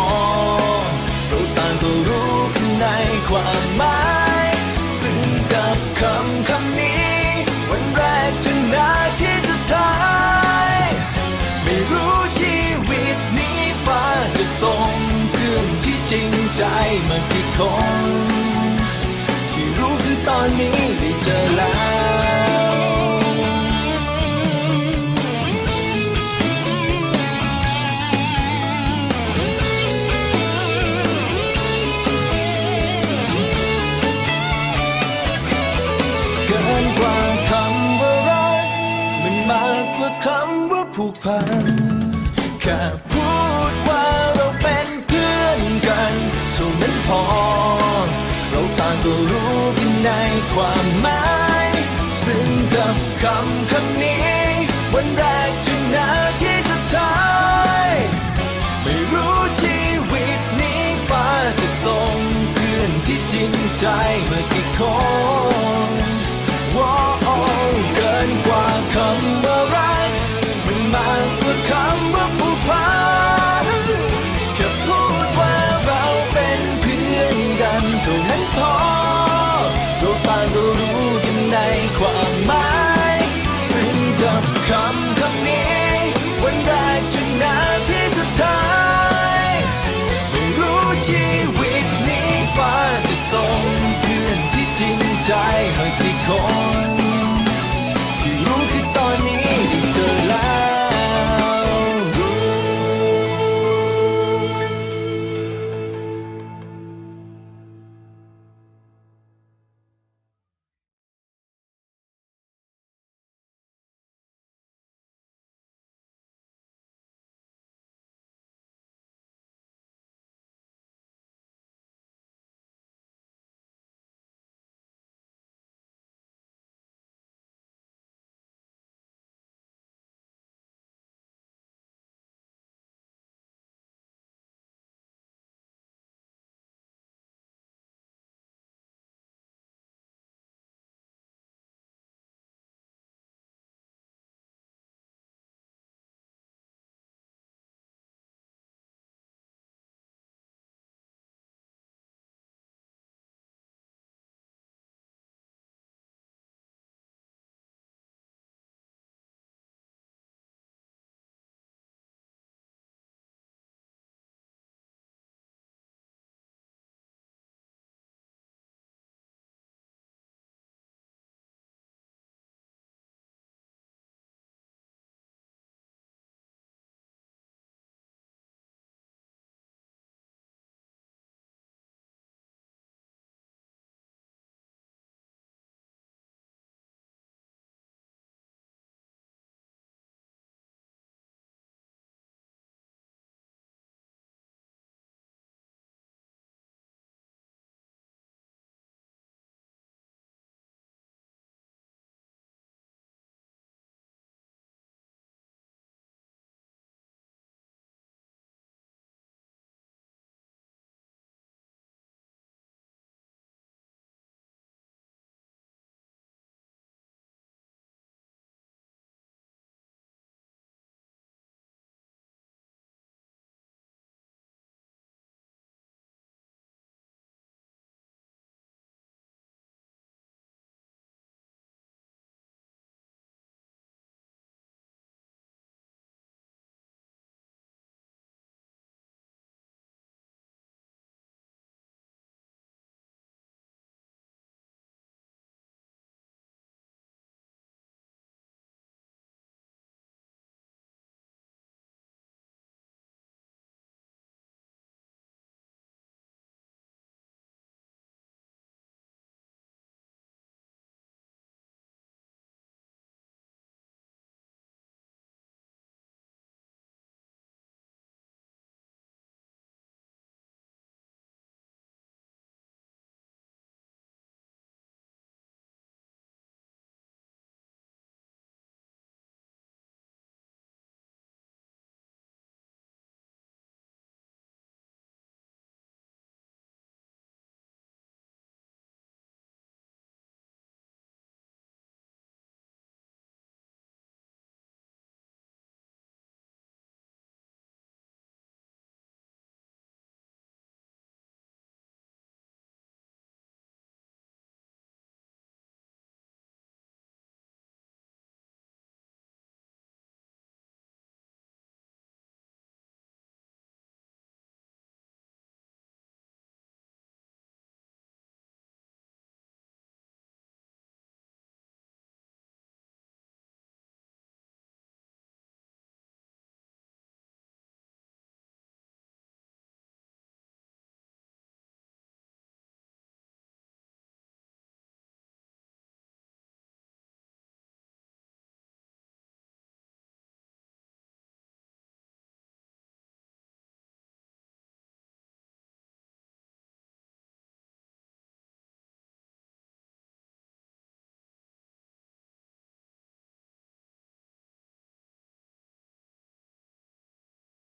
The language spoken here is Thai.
อเราต่างก็รู้ข้างในความหมายซึ่งกับคำคำนี้ วันแรกจนนาทีสุดท้าย ไม่รู้ชีวิตนี้ฟ้าจะส่งเพื่อนที่จริงใจมากี่คน พันแค่พูดว่าเราเป็นเพื่อนกันเท่านั้นพอ เราต่างก็รู้กันในความหมาย ซึ่งกับคำคำนี้วันแรก